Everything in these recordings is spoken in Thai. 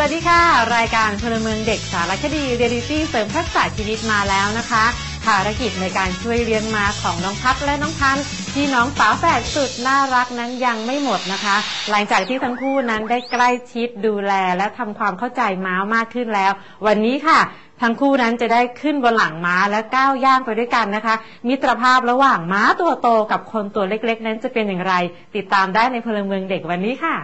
วัสดีค่ะ รายการพลเมืองเด็กสารคดีเรียลิตี้เสริมทักษะชีวิตมาแล้วนะคะ ภารกิจในการช่วยเลี้ยงมาของน้องพัดและน้องพันธุ์ที่น้องฝาแฝดสุดน่ารักนั้นยังไม่หมดนะคะ หลังจากที่ทั้งคู่นั้นได้ใกล้ชิดดูแลและทำความเข้าใจม้ามากขึ้นแล้ว วันนี้ค่ะทั้งคู่นั้นจะได้ขึ้นบนหลังม้าและก้าวย่างไปด้วยกันนะคะ มิตรภาพระหว่างม้าตัวโตกับคนตัวเล็กๆ นั้นจะเป็นอย่างไร ติดตามได้ในพลเมืองเด็กวันนี้ค่ะ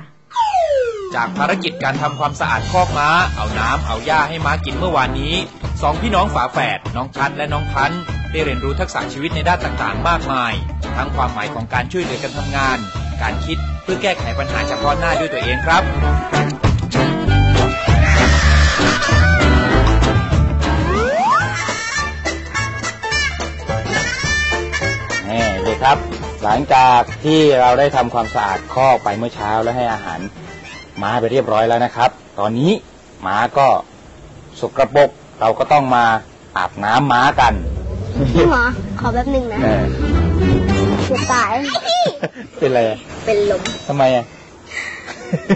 จากภารกิจการทำความสะอาดคอกม้า เอาน้ำเอาหญ้าให้ม้ากินเมื่อวานนี้สองพี่น้องฝาแฝดน้องชัดและน้องพันได้เรียนรู้ทักษะชีวิตในด้านต่างๆ มากมาย ทั้งความหมายของการช่วยเหลือกันทำงาน การคิดเพื่อแก้ไขปัญหาเฉพาะหน้าด้วยตัวเองครับนี่เลยครับ หลังจากที่เราได้ทำความสะอาดคอกไปเมื่อเช้าแล้วให้อาหาร ม้าไปเรียบร้อยแล้วนะครับ ตอนนี้ม้าก็สกรปรกเราก็ต้องมาอาบน้ำม้ากันพี่หมอขอแป๊บหนึ่งนะเออจะตาย เป็นไรอะเป็นลมทำไมอะ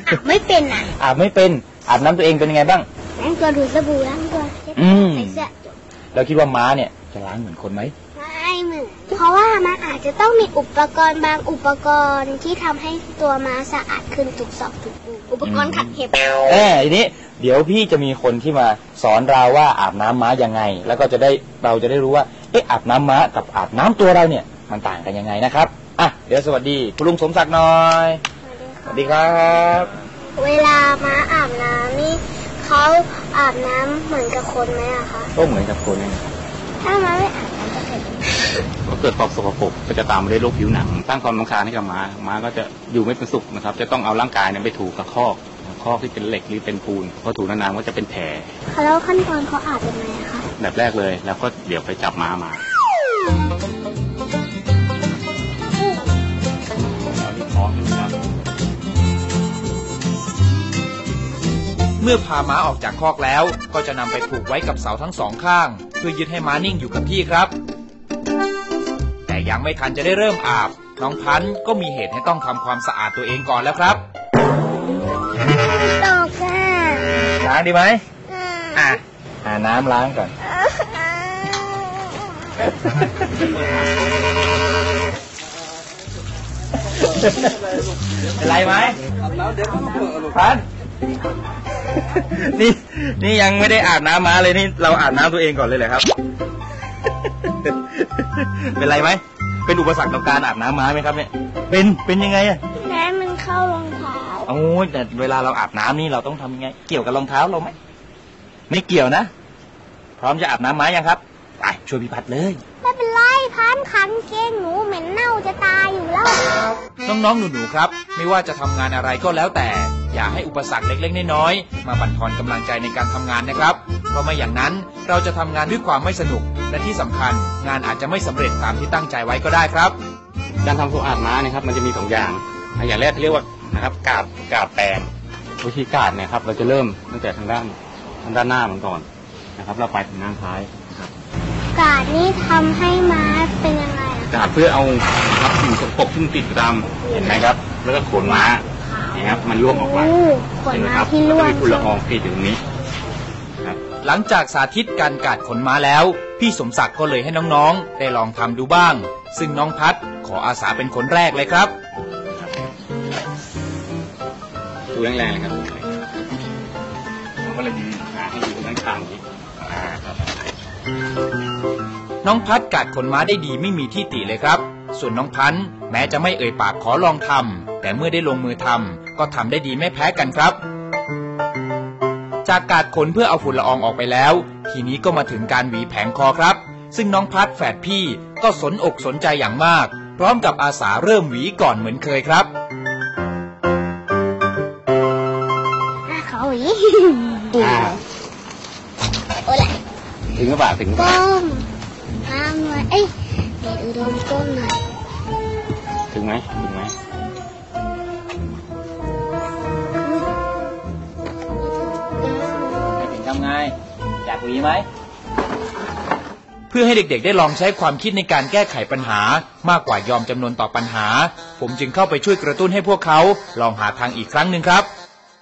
อะไม่เป็นอะอาบไม่เป็น อาบน้ำตัวเองเป็นยังไงบ้าง ล้างตัวดูสบู่ล้างตัวเช็ดอืม ใส่เสื้อจบเราคิดว่าม้าเนี่ยจะล้างเหมือนคนไหมไม่ เหมือนเพราะว่ามันอาจจะต้องมีอุปกรณ์บางอุปกรณ์ที่ทำให้ตัวม้าสะอาดขึ้นทุกซอกทุกมุมอุปกรณ์ขัดเห็บเออทีนี้เดี๋ยวพี่จะมีคนที่มาสอนเราว่าอาบน้ำม้ายังไง แล้วก็จะได้เราจะได้รู้ว่าเอ๊ะอาบน้ำม้ากับอาบน้ำตัวเราเนี่ยมันต่างกันยังไงนะครับอะเดี๋ยวสวัสดีคุณลุงสมศักดิ์หน่อยสวัสดีครับ เวลาม้าอาบน้ำนี่เขาอาบน้ำเหมือนกับคนไหมอะคะก็เหมือนกับคนเนี่ยถ้าม้าไม่อาบน้ำจะเป็น ก็เกิดความสกปรกก็จะตามมาด้วยโรคผิวหนัง สร้างความรำคาญให้กับม้าม้าก็จะอยู่ไม่เป็นสุขนะครับ จะต้องเอาร่างกายเนี่ยไปถูกับคอกคอกที่เป็นเหล็กหรือเป็นปูนพอถูนานๆก็จะเป็นแผลแล้วขั้นตอนเขาอาบยังไงอะคะแบบแรกเลยแล้วก็เดี๋ยวไปจับม้ามาตอนนี้ท้องอยู่ครับเมื่อพาม้าออกจากคอกแล้ว ก็จะนำไปผูกไว้กับเสาทั้งสองข้าง เพื่อยึดให้ม้านิ่งอยู่กับที่ครับแต่ ยังไม่ทันจะได้เริ่มอาบ น้องพันธุ์ก็มีเหตุให้ต้องทำความสะอาดตัวเองก่อนแล้วครับตกค่ะล้างดีไหมอะหาน้ำล้างก่อน เป็นไรไหมพันนี่นี่ยังไม่ได้อาบน้ำมาเลยนี่เราอาบน้ำตัวเองก่อนเลยเหรอครับ เป็นไรไหม เป็นอุปสรรคต่อการอาบน้ำม้าไหมครับเนี่ย เป็น เป็นยังไงอะน้ำมันเข้ารองเท้าโอ้ยแต่เวลาเราอาบน้ำนี่เราต้องทำยังไง เกี่ยวกับรองเท้าเราไหม ไม่เกี่ยวนะ พร้อมจะอาบน้ำม้ายังครับ ไปช่วยพี่พัดเลย ไม่เป็นไรพันขันเกงหนูเหม็นเน่าจะตายอยู่แล้ว น้องๆ หนูๆ ครับ ไม่ว่าจะทำงานอะไรก็แล้วแต่ อย่าให้อุปสรรคเล็กๆ น้อยๆ มาบั่นทอนกำลังใจในการทำงานนะครับ เพราะไม่อย่างนั้นเราจะทำงานด้วยความไม่สนุก และที่สำคัญงานอาจจะไม่สำเร็จตามที่ตั้งใจไว้ก็ได้ครับ การทำความสะอาดม้าเนะครับมันจะมีสองอย่างอะอย่างแรกเรียกว่านะครับกาดกาดแปรงวิธีกาดเนี่ยครับเราจะเริ่มตั้งแต่ทางด้านทางด้านหน้ามันก่อนนะครับ เราไปถึงด้านท้ายนะครับกาดนี่ทำให้ม้าเป็นยังไงอะกาดเพื่อเอาครับสิ่งสกปรกที่มันติดอยู่ตามเห็นไหมครับ แล้วก็ขนม้าเนี่ยครับมันร่วงออกมาโอ้ขนเห็นไหมม้าครับที่แล้วร่วก็งมีฝุ่นละอองติดอยู่ตรงนี้ครับ หลังจากสาธิตการกาดขนม้าแล้ว พี่สมศักดิ์ก็เลยให้น้องๆ ได้ลองทำดูบ้าง ซึ่งน้องพัดขออาสาเป็นคนแรกเลยครับ ดูแรงๆเลยครับผมก็เลยยืนหาให้อยู่ตรงด้านข้างนี้อ่าครับน้องพัดกัดขนม้าได้ดีไม่มีที่ติเลยครับ ส่วนน้องพันธุ์แม้จะไม่เอ่ยปากขอลองทำแต่เมื่อได้ลงมือทำก็ทำได้ดีไม่แพ้กันครับ จากการขนเพื่อเอาฝุ่นละอองออกไปแล้ว ทีนี้ก็มาถึงการหวีแผงคอครับ ซึ่งน้องพัดแฝดพี่ก็สนอกสนใจอย่างมาก พร้อมกับอาสาเริ่มหวีก่อนเหมือนเคยครับอะเขาหวีอ่าโอ้ยถึงกระบะถึงกระบะก้มน้ำหน่อยเอ้ยเดี๋ยวอุดมก้มหน่อยถึงไหมถึงไหมไม่ อยากหวีไหม เพื่อให้เด็กๆ ได้ลองใช้ความคิดในการแก้ไขปัญหามากกว่ายอมจำนวนต่อปัญหา ผมจึงเข้าไปช่วยกระตุ้นให้พวกเขาลองหาทางอีกครั้งหนึ่งครับ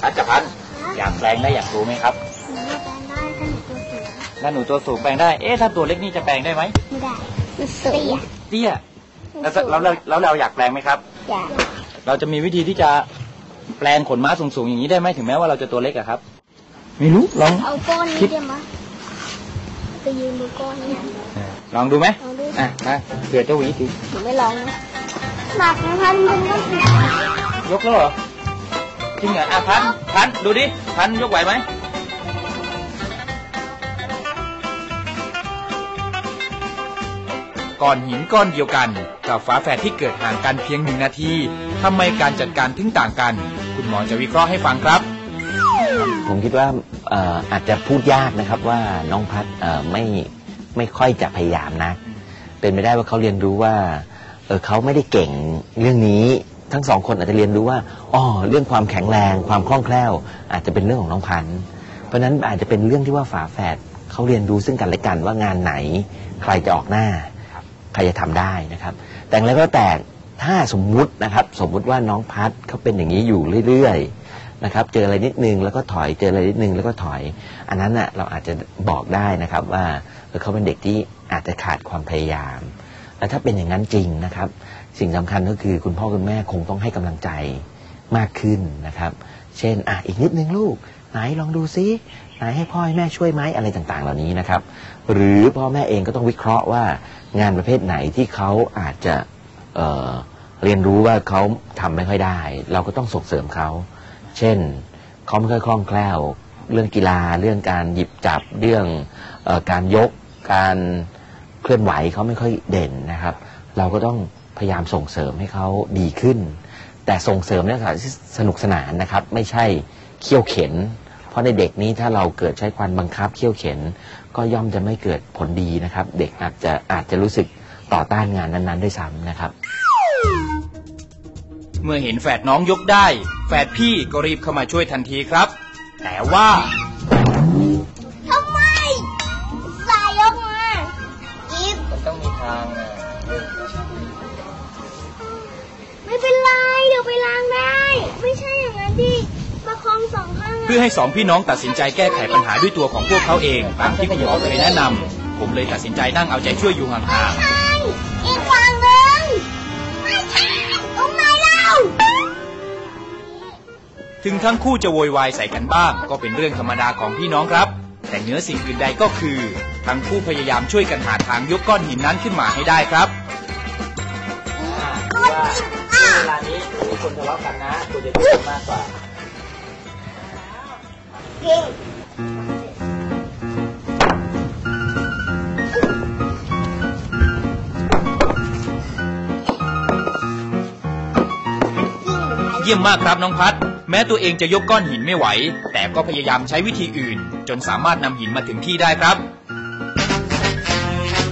พัดกับพันนะอยากแปลงได้อยากรู้ไหมครับหนูว่าแปลงได้ถ้าหนูตัวสูงถ้าหนูตัวสูงแปลงได้ เอ๊ะถ้าตัวเล็กนี่จะแปลงได้ไหมไม่ได้มันสูงเตี้ยแล้วจะแล้วเราแล้วเราอยากแปลงไหมครับ อยาก เราจะมีวิธีที่จะแปลงขนม้าสูงๆอย่างนี้ได้ไหมถึงแม้ว่าเราจะตัวเล็กอะครับ ไม่รู้ลองเอาก้อนนี้ได้ไหม ไปยืนบนก้อนนี้ลองดูไหมลองดูอะมาเผื่อเจ้าหวีทีหนูไม่ลองนะหนักนะพันมันก็หนักยกแล้วเหรอจริงเหรออะพันพันดูดิพันยกไหวไหมก้อนหินก้อนเดียวกัน กับฝาแฝดที่เกิดห่างกันเพียงหนึ่งนาทีทำไมการจัดการถึงต่างกัน คุณหมอจะวิเคราะห์ให้ฟังครับ ผมคิดว่าเอาจจะพูดยากนะครับว่าน้องพัดไม่ไม่ค่อยจะพยายามนักเป็นไปได้ว่าเขาเรียนรู้ว่าเเขาไม่ได้เก่งเรื่องนี้ทั้งสองคนอาจจะเรียนรู้ว่าอ๋อเรื่องความแข็งแรง ความคล่องแคล่ว อาจจะเป็นเรื่องของน้องพันธ์เพราะฉะนั้นอาจจะเป็นเรื่องที่ว่าฝาแฝดเขาเรียนรู้ซึ่งกันและกันว่างานไหน ใครจะออกหน้า ใครจะทำได้นะครับ แต่อย่างไรก็แต่ถ้าสมมุตินะครับ สมมุติว่าน้องพัดเขาเป็นอย่างนี้อยู่เรื่อยๆ นะครับ เจออะไรนิดนึงแล้วก็ถอยเจออะไรนิดนึงแล้วก็ถอย อันนั้นน่ะเราอาจจะบอกได้นะครับว่าเขาเป็นเด็กที่อาจจะขาดความพยายาม และถ้าเป็นอย่างนั้นจริงนะครับ สิ่งสำคัญก็คือคุณพ่อคุณแม่คงต้องให้กำลังใจมากขึ้นนะครับ เช่นอะอีกนิดนึงลูกไหนลองดูซิไหนให้พ่อให้แม่ช่วยไหมอะไรต่างๆ เหล่านี้นะครับ หรือพ่อแม่เองก็ต้องวิเคราะห์ว่างานประเภทไหนที่เขาอาจจะเเรียนรู้ว่าเขาทำไม่ค่อยได้ เราก็ต้องส่งเสริมเขา เช่นเขาไม่ค่อยคล่องแคล่ว เรื่องกีฬาเรื่องการหยิบจับเรื่องออการยกการเคลื่อนไหวเขาไม่ค่อยเด่นนะครับ เราก็ต้องพยายามส่งเสริมให้เขาดีขึ้น แต่ส่งเสริมในลักษณะที่สนุกสนานนะครับ ไม่ใช่เขี่ยวเข็น เพราะในเด็กนี้ถ้าเราเกิดใช้ความบังคับเขี่ยวเข็น ก็ย่อมจะไม่เกิดผลดีนะครับ เด็กอาจจะอาจจะรู้สึกต่อต้านงานนั้นๆด้วยซ้ำนะครับ เมื่อเห็นแฝดน้องยกได้ แฝดพี่ก็รีบเข้ามาช่วยทันทีครับ แต่ว่าทำไมสายยกมาอีฟมันต้องมีทางนะไม่เป็นไรเดี๋ยวไปล้างได้ ไม่ใช่อย่างนั้นดิประคองสองข้างเพื่อให้สองพี่น้องตัดสินใจแก้ไขปัญหาด้วยตัวของพวกเขาเอง ตามที่คุณหมอเคยแนะนำผมเลยตัดสินใจนั่งเอาใจช่วยอยู่ห่างใถึงทั้งคู่จะโวยวายใส่กันบ้าง ก็เป็นเรื่องธรรมดาของพี่น้องครับ แต่เหนือสิ่งอื่นใดก็คือ ทั้งคู่พยายามช่วยกันหาทางยกก้อนหินนั้นขึ้นมาให้ได้ครับว่าเวลานี้มีคนทะเลาะกันนะคุณจะช่วยมากกว่าเก่งเยี่ยมมากครับน้องพัด แม้ตัวเองจะยกก้อนหินไม่ไหว แต่ก็พยายามใช้วิธีอื่น จนสามารถนำหินมาถึงที่ได้ครับ